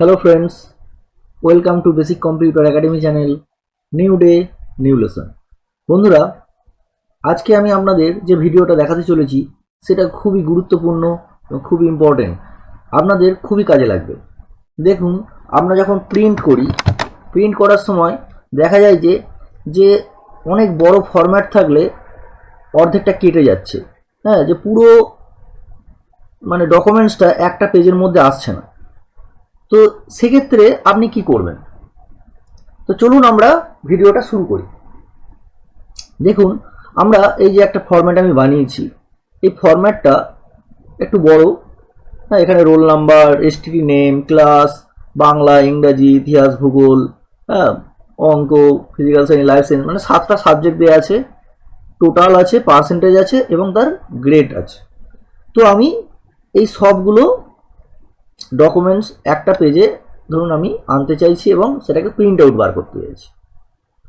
Hello friends welcome to basic computer academy channel new day new lesson বন্ধুরা, আজকে আমি আপনাদের যে ভিডিওটা দেখাতে চলেছি, সেটা খুবই গুরুত্বপূর্ণ এবং খুবই ইম্পর্টেন্ট আপনাদের খুবই কাজে লাগবে। দেখুন, আমরা যখন প্রিন্ট করি প্রিন্ট করার সময় দেখা যায় যে যে অনেক বড় ফরম্যাট থাকলে অর্ধেকটা কেটে যাচ্ছে। হ্যাঁ যে পুরো মানে ডকুমেন্টসটা একটা পেজের মধ্যে আসছে না। তো সেক্ষেত্রে আপনি কি করবেন? তো চলুন আমরা ভিডিওটা শুরু করি। দেখুন, আমরা এই যে একটা ফরম্যাট আমি বানিয়েছি, এই ফরম্যাটটা একটু বড়। হ্যাঁ এখানে roll number STD name class Bangla, ইংরাজি, ইতিহাস, ভূগোল হ্যাঁ অঙ্ক ফিজিক্যাল সায়েন্স লাইফ সায়েন্স মানে সাতটা সাবজেক্ট দেওয়া আছে। টোটাল আছে পার্সেন্টেজ আছে এবং তার গ্রেড আছে। তো আমি এই সবগুলো ডকুমেন্টস একটা পেজে ধরুন আমি আনতে চাইছি এবং সেটাকে প্রিন্ট আউট বার করতে চাইছি।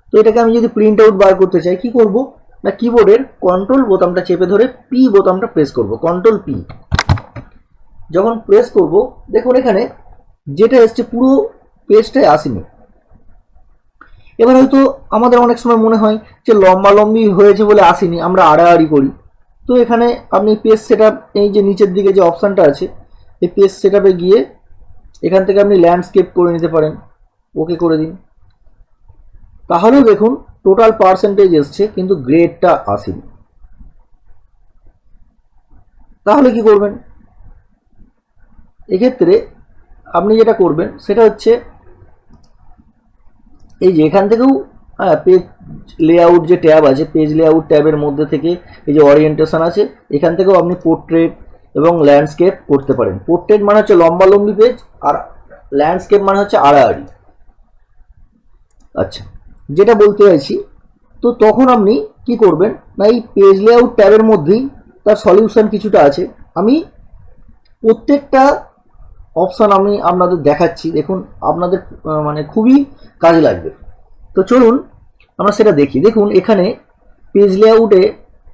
তো এটাকে আমি যদি প্রিন্ট আউট বার করতে চাই, কি করব? না কিবোর্ডের কন্ট্রোল বোতামটা চেপে ধরে পি বোতামটা প্রেস করব কন্ট্রোল পি যখন প্রেস করব, দেখুন এখানে যেটা এসছে পুরো পেজটাই আসেনি। এবার হয়তো আমাদের অনেক সময় মনে হয় যে লম্বা লম্বি হয়েছে বলে আসেনি, আমরা আড়াআড়ি করি। তো এখানে আপনি পেজ সেট এই যে নিচের দিকে যে অপশানটা আছে এই পেজ সেট গিয়ে এখান থেকে আপনি ল্যান্ডস্কেপ করে নিতে পারেন। ওকে করে দিন। তাহলেও দেখুন টোটাল পার্সেন্টেজ এসছে, কিন্তু গ্রেডটা আসেনি। তাহলে কি করবেন? এক্ষেত্রে আপনি যেটা করবেন, সেটা হচ্ছে এই যে এখান থেকেও হ্যাঁ পেজ লেআউট যে ট্যাব আছে পেজ লেআউট ট্যাবের মধ্যে থেকে এই যে অরিয়েন্টেশন আছে, এখান থেকেও আপনি পোর্ট্রেট এবং ল্যান্ডস্কেপ করতে পারেন। পোর্ট্রেট মানে হচ্ছে লম্বা লম্বি পেজ আর ল্যান্ডস্কেপ মানে হচ্ছে আড়াআড়ি। আচ্ছা যেটা বলতে চাইছি, তো তখন আপনি কি করবেন? না, এই পেজ লেআউট ট্যাবের মধ্যেই তার সলিউশন কিছুটা আছে। আমি প্রত্যেকটা অপশান আমি আপনাদের দেখাচ্ছি। দেখুন, আপনাদের মানে খুবই কাজে লাগবে। তো চলুন, আমরা সেটা দেখি। দেখুন, এখানে পেজ লেআউটে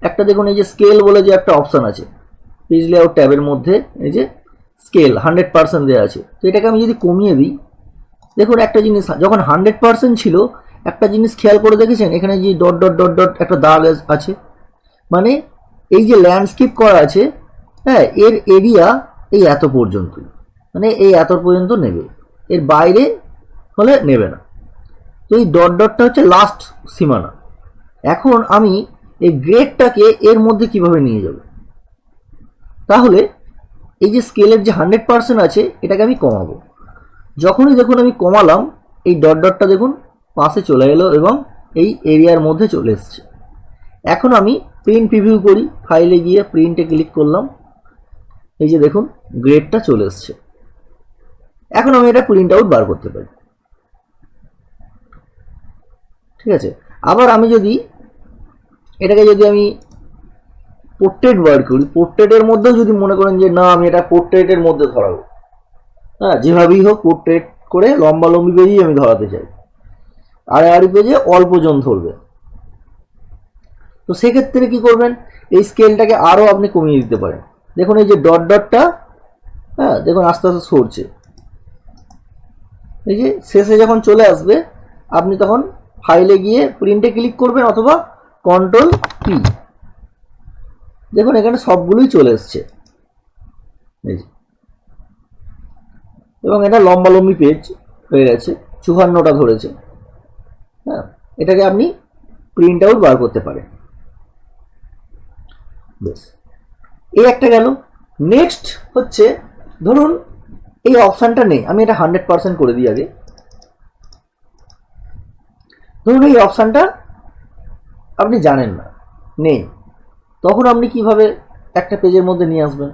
একটা দেখুন, এই যে স্কেল বলে যে একটা অপশান আছে। পেজ লেআউট ট্যাবের মধ্যে, এই যে স্কেল হান্ড্রেড পার্সেন্ট দেওয়া আছে। তো এটাকে আমি যদি কমিয়ে দিই, দেখুন একটা জিনিস, যখন হান্ড্রেড পার্সেন্ট ছিল, একটা জিনিস খেয়াল করে দেখেছেন? এখানে যে ডট ডট ডট ডট একটা দাগ আছ- মানে এই যে ল্যান্ডস্কেপ করা আছে হ্যাঁ এর এরিয়া এই এত পর্যন্তই মানে এই এত পর্যন্ত নেবে। এর বাইরে হলে নেবে না। তো এই ডট ডটটা হচ্ছে লাস্ট সীমানা। এখন আমি এই গ্রেডটাকে এর মধ্যে কীভাবে নিয়ে যাব? তাহলে এই যে স্কেলের যে হান্ড্রেড পার্সেন্ট আছে, এটাকে আমি কমাবো। যখনই দেখুন আমি কমালাম, এই ডট ডটটা দেখুন পাশে চলে এলো এবং এই এরিয়ার মধ্যে চলে এসছে। এখন আমি প্রিন্ট প্রিভিউ করি ফাইলে গিয়ে প্রিন্টে ক্লিক করলাম, এই যে দেখুন গ্রেডটা চলে এসছে। এখন আমি এটা প্রিন্ট আউট বার করতে পারি। ঠিক আছে? আবার আমি যদি এটাকে যদি আমি পোর্ট্রেট বার করি পোর্ট্রেটের মধ্যেও যদি মনে করেন যে, না, আমি এটা পোর্ট্রেটের মধ্যে ধরাবো। হ্যাঁ যেভাবেই হোক পোর্ট্রেট করে লম্বা লম্বি পেজেই আমি ধরাতে চাই। আড়ে আড়ি পেজে অল্প জন ধরবে। তো সেক্ষেত্রে কি করবেন? এই স্কেলটাকে আরও আপনি কমিয়ে দিতে পারেন। দেখুন, এই যে ডট ডটটা হ্যাঁ দেখুন, আস্তে আস্তে সরছে। এই যে শেষে যখন চলে আসবে, আপনি তখন ফাইলে গিয়ে প্রিন্টে ক্লিক করবেন অথবা কন্ট্রোল পি দেখুন, এখানে সবগুলোই চলে এসছে। এবং এটা লম্বা লম্বি পেজ হয়ে গেছে চুহান্নটা ধরেছে। হ্যাঁ এটাকে আপনি প্রিন্ট আউট বার করতে পারেন। বেশ। এই একটা গেল। নেক্সট হচ্ছে, ধরুন, এই অপশানটা নেই, আমি এটা হান্ড্রেড পার্সেন্ট করে দিই আগে। ধরুন, এই অপশানটা আপনি জানেন না, নেই। তখন আপনি কীভাবে একটা পেজের মধ্যে নিয়ে আসবেন?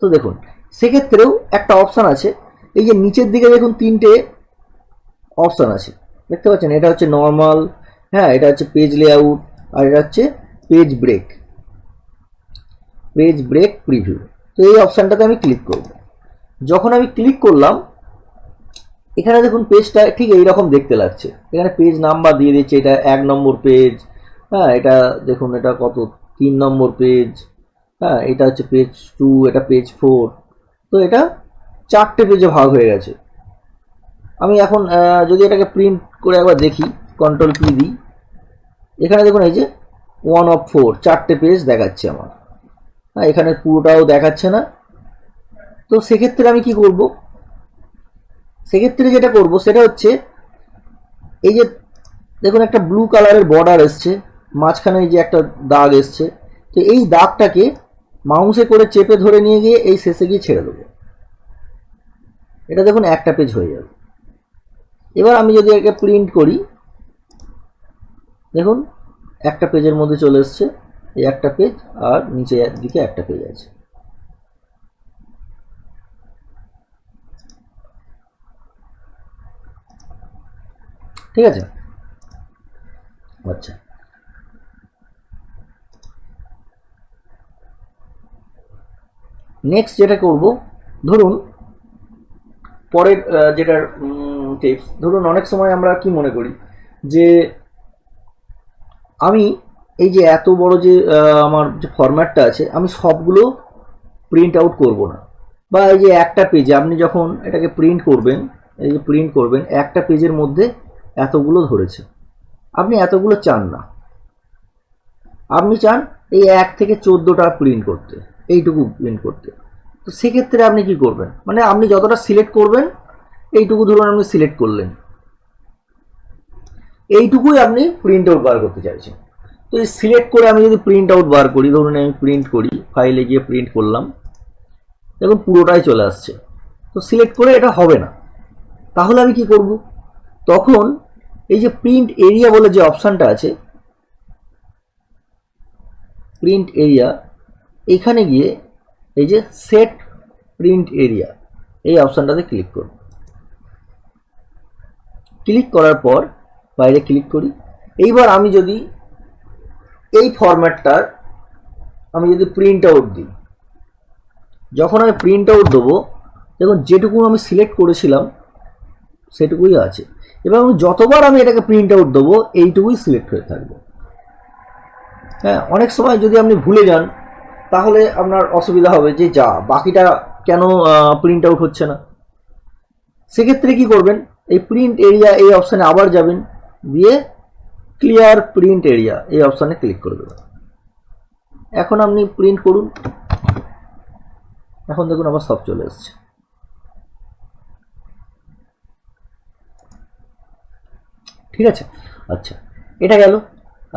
তো দেখুন, সেক্ষেত্রেও একটা অপশান আছে। এই যে নিচের দিকে দেখুন তিনটে অপশান আছে। দেখতে পাচ্ছেন, এটা হচ্ছে নর্মাল হ্যাঁ এটা হচ্ছে পেজ লেআউট আর এটা হচ্ছে page break page break preview তো এই অপশানটাতে আমি ক্লিক করব। যখন আমি ক্লিক করলাম, এখানে দেখুন পেজটা ঠিক এই রকম দেখতে লাগছে। এখানে পেজ নাম্বার দিয়ে দিচ্ছে, এটা এক নম্বর পেজ হ্যাঁ এটা দেখুন, এটা কত তিন নম্বর পেজ হ্যাঁ এটা হচ্ছে পেজ টু এটা পেজ ফোর তো এটা চারটে পেজে ভাগ হয়ে গেছে। আমি এখন যদি এটাকে প্রিন্ট করে একবার দেখি কন্ট্রোল পি দিই, এখানে দেখুন এই যে ওয়ান অফ ফোর চারটে পেজ দেখাচ্ছে আমার। হ্যাঁ এখানে পুরোটাও দেখাচ্ছে না। তো সেক্ষেত্রে আমি কি করব? সেক্ষেত্রে যেটা করব, সেটা হচ্ছে এই যে দেখুন একটা ব্লু কালারের বর্ডার এসছে। মাঝখানে যে একটা দাগ এসছে, তো এই দাগটাকে মাউসে করে চেপে ধরে নিয়ে গিয়ে এই শেষে গিয়ে ছেড়ে দেবো। এটা দেখুন একটা পেজ হয়ে যাবে। এবার আমি যদি একে প্রিন্ট করি, দেখুন একটা পেজের মধ্যে চলে এসছে, এই একটা পেজ আর নিচে দিকে একটা পেজ আছে। ঠিক আছে? আচ্ছা। নেক্সট যেটা করব, ধরুন, পরের যেটার টিপস ধরুন অনেক সময় আমরা কি মনে করি? যে আমি এই যে এত বড় যে আমার যে ফরম্যাটটা আছে, আমি সবগুলো প্রিন্ট আউট করব না। বা এই যে একটা পেজে আপনি যখন এটাকে প্রিন্ট করবেন, এই যে প্রিন্ট করবেন, একটা পেজের মধ্যে এতগুলো ধরেছে। আপনি এতগুলো চান না। আপনি চান এই এক থেকে চোদ্দোটা প্রিন্ট করতে। এইটুকু প্রিন্ট করতে। তো সেক্ষেত্রে আপনি কি করবেন? মানে আপনি যতটা সিলেক্ট করবেন, এইটুকু ধরুন আপনি সিলেক্ট করলেন। এইটুকুই আপনি প্রিন্ট আউট বার করতে চাইছেন। তো এই সিলেক্ট করে আমি যদি প্রিন্ট আউট বার করি, ধরুন আমি প্রিন্ট করি ফাইলে গিয়ে প্রিন্ট করলাম, দেখুন পুরোটাই চলে আসছে। তো সিলেক্ট করে এটা হবে না। তাহলে আমি কি করব? তখন এই যে প্রিন্ট এরিয়া বলে যে অপশানটা আছে প্রিন্ট এরিয়া এখানে গিয়ে এই যে সেট প্রিন্ট এরিয়া এই অপশানটাতে ক্লিক করব ক্লিক করার পর বাইরে ক্লিক করি। এইবার আমি যদি এই ফরম্যাটটার আমি যদি প্রিন্ট আউট দিই, যখন আমি প্রিন্ট আউট দেবো, দেখুন যেটুকু আমি সিলেক্ট করেছিলাম, সেটুকুই আছে। এবং যতবার আমি এটাকে প্রিন্ট আউট দেবো, এইটুকুই সিলেক্ট হয়ে থাকবে। হ্যাঁ অনেক সময় যদি আপনি ভুলে যান তাহলে আপনার অসুবিধা হবে যে যা, বাকিটা কেন প্রিন্ট আউট হচ্ছে না? সেক্ষেত্রে কি করবেন? এই প্রিন্ট এরিয়া এই অপশানে আবার যাবেন, দিয়ে ক্লিয়ার প্রিন্ট এরিয়া এই অপশানে ক্লিক করে দেবেন। এখন আপনি প্রিন্ট করুন। এখন দেখুন আবার সব চলে এসছে। ঠিক আছে? আচ্ছা এটা গেল।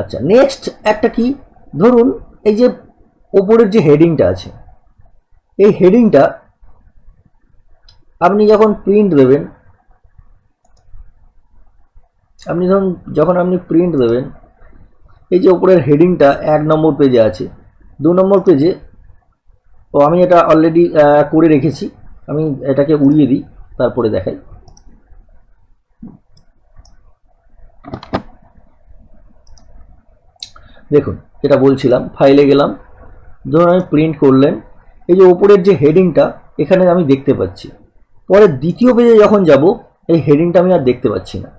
আচ্ছা নেক্সট একটা কি? ধরুন, এই যে ওপরের যে হেডিংটা আছে, এই হেডিংটা আপনি যখন প্রিন্ট দেবেন, আপনি ধরুন যখন আপনি প্রিন্ট দেবেন, এই যে ওপরের হেডিংটা এক নম্বর পেজে আছে, দু নম্বর পেজে ও আমি এটা অলরেডি করে রেখেছি, আমি এটাকে উড়িয়ে দিই, তারপরে দেখাই। দেখুন যেটা বলছিলাম ফাইলে গেলাম ধরুন আমি প্রিন্ট করলেন। এই যে ওপরের যে হেডিংটা এখানে আমি দেখতে পাচ্ছি। পরে দ্বিতীয় পেজে যখন যাব, এই হেডিংটা আমি আর দেখতে পাচ্ছি না।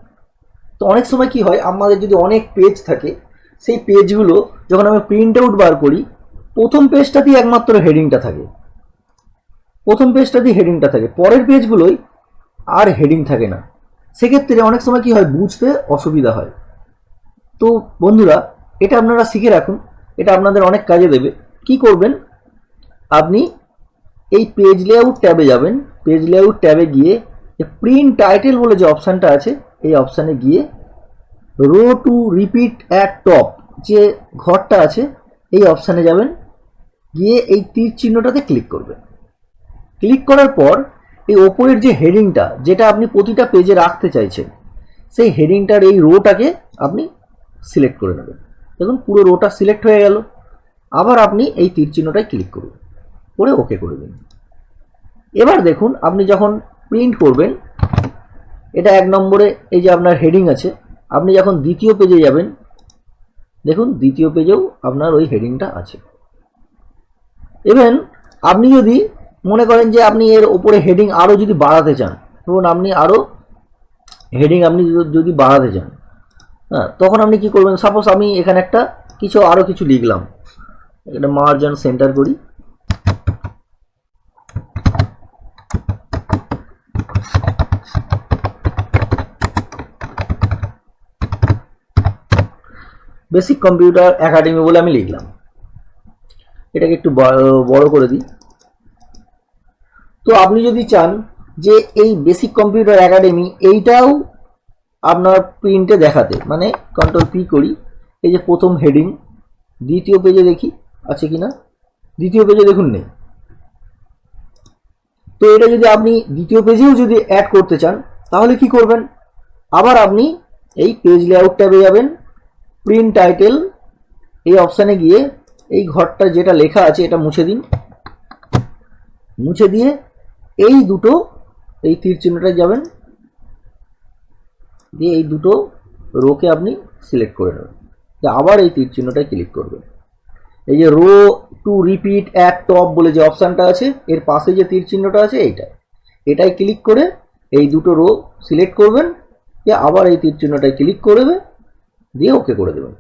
তো অনেক সময় কি হয়, আমাদের যদি অনেক পেজ থাকে, সেই পেজগুলো যখন আমি প্রিন্ট আউট বার করি, প্রথম পেজটাতেই একমাত্র হেডিংটা থাকে। প্রথম পেজটাতেই হেডিংটা থাকে। পরের পেজগুলোই আর হেডিং থাকে না। সেক্ষেত্রে অনেক সময় কি হয়, বুঝতে অসুবিধা হয়। তো বন্ধুরা, এটা আপনারা শিখে রাখুন। এটা আপনাদের অনেক কাজে দেবে। কি করবেন? আপনি এই পেজ লেআউট ট্যাবে যাবেন। পেজ লেআউট ট্যাবে গিয়ে প্রিন্ট টাইটেল বলে যে অপশানটা আছে, এই অপশানে গিয়ে row to repeat at top যে ঘরটা আছে, এই অপশানে যাবেন। গিয়ে এই তীর চিহ্নটাতে ক্লিক করবেন। ক্লিক করার পর এই ওপরের যে হেডিংটা যেটা আপনি প্রতিটা পেজে রাখতে চাইছেন, সেই হেডিংটার এই রোটাকে আপনি সিলেক্ট করে নেবেন। দেখুন পুরো রোটা সিলেক্ট হয়ে গেল। আবার আপনি এই তীর চিহ্নটায় ক্লিক করুন। করে ওকে করে দিন। এবার দেখুন, আপনি যখন প্রিন্ট করবেন, এটা এক নম্বরে এই যে আপনার হেডিং আছে, আপনি যখন দ্বিতীয় পেজে যাবেন, দেখুন, দ্বিতীয় পেজেও আপনার ওই হেডিংটা আছে। ইভেন আপনি যদি মনে করেন যে আপনি এর ওপরে হেডিং আরও যদি বাড়াতে চান, ধরুন আপনি আরও হেডিং আপনি যদি- যদি বাড়াতে চান হ্যাঁ তখন আপনি কি করবেন সাপোজ আমি এখানে একটা কিছু আরও কিছু লিখলাম। এটা মার্জ সেন্টার করি। বেসিক কম্পিউটার একাডেমি বলে আমি লিখলাম। এটাকে একটু বড় করে দিই। তো আপনি যদি চান যে এই বেসিক কম্পিউটার একাডেমি এইটাও আপনার প্রিন্টে দেখাতে মানে কন্ট্রোল পি করি। এই যে প্রথম হেডিং দ্বিতীয় পেজে দেখি। আছে কি না দ্বিতীয় পেজে দেখুন নেই তো এটা যদি আপনি দ্বিতীয় পেজেও যদি অ্যাড করতে চান, তাহলে কি করবেন? আবার আপনি এই পেজ লেআউট ট্যাবে যাবেন। প্রিন্ট টাইটেল এই অপশানে গিয়ে এই ঘরটা যেটা লেখা আছে, এটা মুছে দিন। মুছে দিয়ে এই দুটো এই তীর চিহ্নটায় যাবেন। দিয়ে এই দুটো রোকে আপনি সিলেক্ট করে নেবেন। আবার এই তীর চিহ্নটায় ক্লিক করবেন। এই যে row to repeat at top বলে যে অপশানটা আছে, এর পাশে যে তীর চিহ্নটা আছে, এইটা। এটাই ক্লিক করে এই দুটো রো সিলেক্ট করবেন দিয়ে আবার এই তীর চিহ্নটায় ক্লিক করবে দিয়ে ওকে করে দেবেন।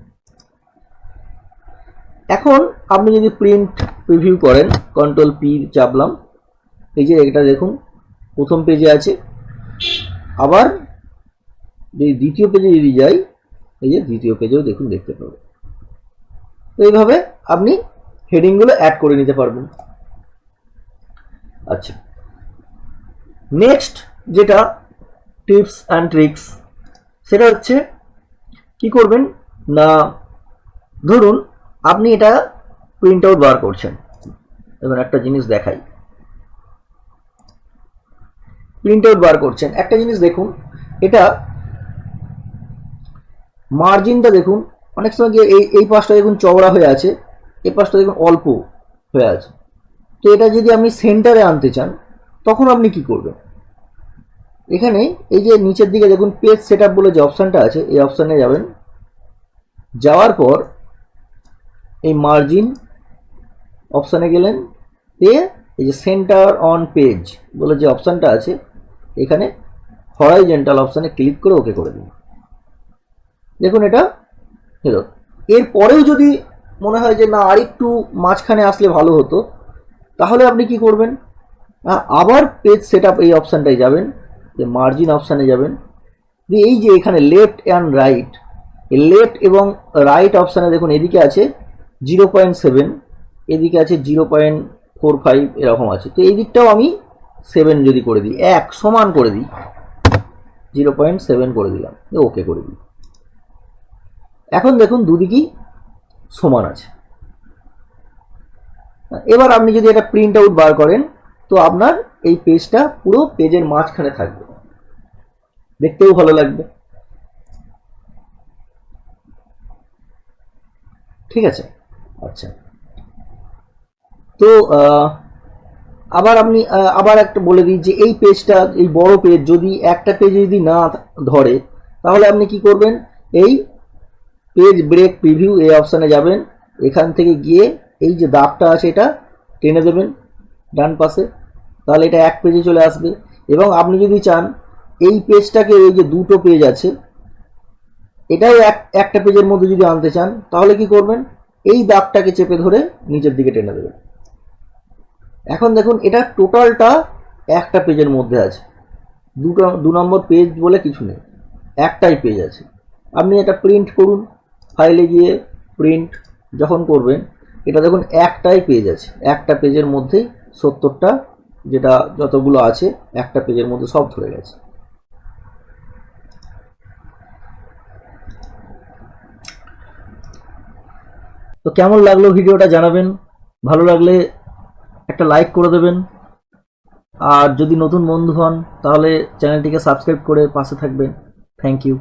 এখন আপনি যদি প্রিন্ট প্রিভিউ করেন কন্ট্রোল পি চাপলাম, এই যে এটা দেখুন, প্রথম পেজে আছে। আবার যদি দ্বিতীয় পেজে যদি যাই, এই যে দ্বিতীয় পেজেও দেখুন, দেখতে পাবেন। তো এইভাবে আপনি হেডিংগুলো অ্যাড করে নিতে পারবেন। আচ্ছা। নেক্সট যেটা টিপস অ্যান্ড ট্রিক্স সেটা হচ্ছে কি করবেন? না, ধরুন আপনি এটা প্রিন্ট আউট বার করছেন। এবার একটা জিনিস দেখাই। প্রিন্ট আউট বার করছেন। একটা জিনিস দেখুন, এটা মার্জিনটা দেখুন, অনেক সময় এই এই পাশটা দেখুন চওড়া হয়ে আছে। এই পাশটা দেখুন অল্প হয়ে আছে। তো এটা যদি আপনি সেন্টারে আনতে চান, তখন আপনি কি করবেন? এখানে এই যে নিচের দিকে দেখুন পেজ সেট বলে যে অপশানটা আছে, এই অপশানে যাবেন। যাওয়ার পর এই মার্জিন অপশানে গেলেন, দিয়ে এই যে সেন্টার অন পেজ বলে যে অপশানটা আছে, এখানে হরাইজেন্টাল অপশানে ক্লিক করে ওকে করে দিন। দেখুন এটা এর পরেও যদি মনে হয় যে, না, আরেকটু মাঝখানে আসলে ভালো হতো। তাহলে আপনি কি করবেন? আ- আবার পেজ সেট এই অপশানটায় যাবেন, যে মার্জিন অপশানে যাবেন। দিয়ে এই যে এখানে লেফট অ্যান্ড রাইট লেফট এবং রাইট অপশানে দেখুন, এদিকে আছে জিরো পয়েন্ট সেভেন এদিকে আছে জিরো পয়েন্ট ফোর ফাইভ এরকম আছে। তো এই দিকটাও আমি সেভেন যদি করে দিই, এক সমান করে দিই জিরো পয়েন্ট সেভেন করে দিলাম ওকে করে দিই। এখন দেখুন, দুদিকই সমান আছে। এবার আপনি যদি এটা প্রিন্ট আউট বার করেন, তো আপনার এই পেজটা পুরো পেজের মাঝখানে থাকবে। দেখতেও ভালো লাগবে। ঠিক আছে? আচ্ছা। তো আবার আপনি আবার একটা বলে দিই যে এই পেজটা এই বড় পেজ যদি একটা পেজে যদি না ধরে, তাহলে আপনি কি করবেন? এই পেজ ব্রেক প্রিভিউ এই অপশানে যাবেন। এখান থেকে গিয়ে এই যে দাগটা আছে এটা টেনে দেবেন ডান পাশে। তাহলে এটা এক পেজে চলে আসবে। এবং আপনি যদি চান, এই পেজটাকে এই যে দুটো পেজ আছে এটাও এক, একটা পেজের মধ্যে যদি আনতে চান, তাহলে কি করবেন? এই দাগটাকে চেপে ধরে নিচের দিকে টেনে দেবেন। এখন দেখুন, এটা টোটালটা একটা পেজের মধ্যে আছে। দুটো, দু নম্বর পেজ বলে কিছু নেই। একটাই পেজ আছে। আপনি এটা প্রিন্ট করুন। ফাইলে গিয়ে প্রিন্ট যখন করবেন, এটা দেখুন একটাই পেজ আছে। একটা পেজের মধ্যেই সত্তরটা যেটা যতগুলো আছে, একটা পেজের মধ্যে সব ধরে গেছে। তো কেমন লাগল ভিডিওটা জানাবেন? ভালো লাগলে একটা লাইক করে দেবেন। আর যদি নতুন বন্ধু হন, তাহলে চ্যানেলটিকে সাবস্ক্রাইব করে পাশে থাকবেন। Thank you